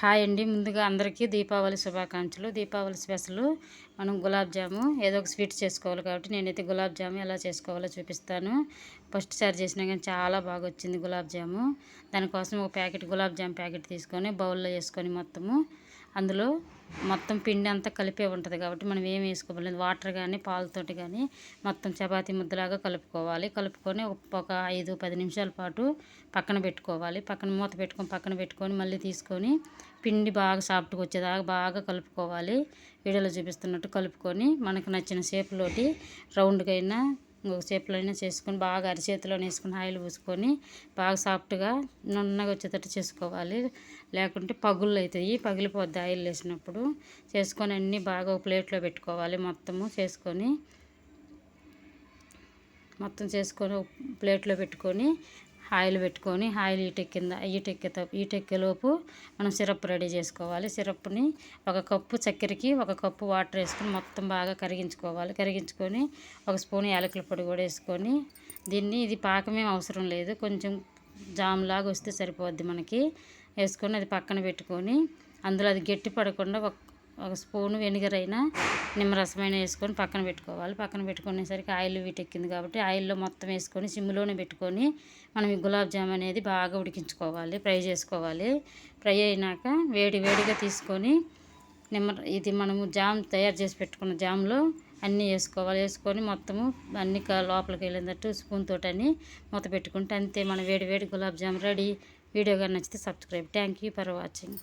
Hi అండి. ముందుగా అందరికీ దీపావళి శుభాకాంక్షలు. దీపావళి స్పెషల్ మనం గులాబ్ జాము ఏదో ఒక స్వీట్ చేసుకోవాలి కాబట్టి నేనైతే గులాబ్ జాము ఎలా చేసుకోవాలో చూపిస్తాను. ఫస్ట్ సారి చేసినా కానీ చాలా బాగా వచ్చింది గులాబ్ జాము. దానికోసం ఒక ప్యాకెట్ గులాబ్ జామ్ ప్యాకెట్ తీసుకొని బౌల్లో వేసుకొని మొత్తము అందులో మొత్తం పిండి అంతా కలిపే ఉంటుంది కాబట్టి మనం ఏం వేసుకోవాలి వాటర్ కానీ పాలతోటి కానీ మొత్తం చపాతీ ముద్దలాగా కలుపుకోవాలి. కలుపుకొని ఒక ఐదు పది నిమిషాల పాటు పక్కన పెట్టుకోవాలి. పక్కన మూత పెట్టుకొని పక్కన పెట్టుకొని మళ్ళీ తీసుకొని పిండి బాగా సాఫ్ట్గా వచ్చేదాకా బాగా కలుపుకోవాలి. వీడియోలో చూపిస్తున్నట్టు కలుపుకొని మనకు నచ్చిన షేప్లోటి రౌండ్గా అయినా ఇంకొక అయినా చేసుకొని బాగా అరిచేతిలో వేసుకొని ఆయిల్ పూసుకొని బాగా సాఫ్ట్గా నున్నగా వచ్చేటట్టు చేసుకోవాలి. లేకుంటే పగుళ్ళు అవుతాయి. పగిలిపోద్ది ఆయిల్ వేసినప్పుడు. చేసుకొని అన్నీ బాగా ఒక ప్లేట్లో పెట్టుకోవాలి మొత్తము చేసుకొని. మొత్తం చేసుకొని ప్లేట్లో పెట్టుకొని ఆయిల్ పెట్టుకొని ఆయిల్ ఈటెక్కింద ఈటెక్కే ఈటెక్కేలోపు మనం సిరప్ రెడీ చేసుకోవాలి. సిరప్ని ఒక కప్పు చక్కెరకి ఒక కప్పు వాటర్ వేసుకొని మొత్తం బాగా కరిగించుకోవాలి. కరిగించుకొని ఒక స్పూన్ యాలకుల పొడి కూడా వేసుకొని దీన్ని ఇది పాకమేం అవసరం లేదు. కొంచెం జామ్ లాగా వస్తే సరిపోద్ది మనకి. వేసుకొని అది పక్కన పెట్టుకొని అందులో అది గట్టి పడకుండా ఒక ఒక స్పూన్ వెనిగర్ అయినా నిమ్మరసమైన వేసుకొని పక్కన పెట్టుకోవాలి. పక్కన పెట్టుకునేసరికి ఆయిల్ వీటెక్కింది కాబట్టి ఆయిల్లో మొత్తం వేసుకొని సిమ్లోనే పెట్టుకొని మనం ఈ గులాబ్ జామ్ అనేది బాగా ఉడికించుకోవాలి ఫ్రై చేసుకోవాలి. ఫ్రై అయినాక వేడి వేడిగా తీసుకొని నిమ్మ ఇది మనము జామ్ తయారు చేసి పెట్టుకున్న జామ్లో అన్నీ వేసుకోవాలి. వేసుకొని మొత్తము అన్ని లోపలికి వెళ్ళినట్టు స్పూన్ తోటని మూత పెట్టుకుంటే అంతే. మన వేడి వేడి గులాబ్ జామ్ రెడీ. వీడియో కానీ నచ్చితే subscribe. Thank you for watching.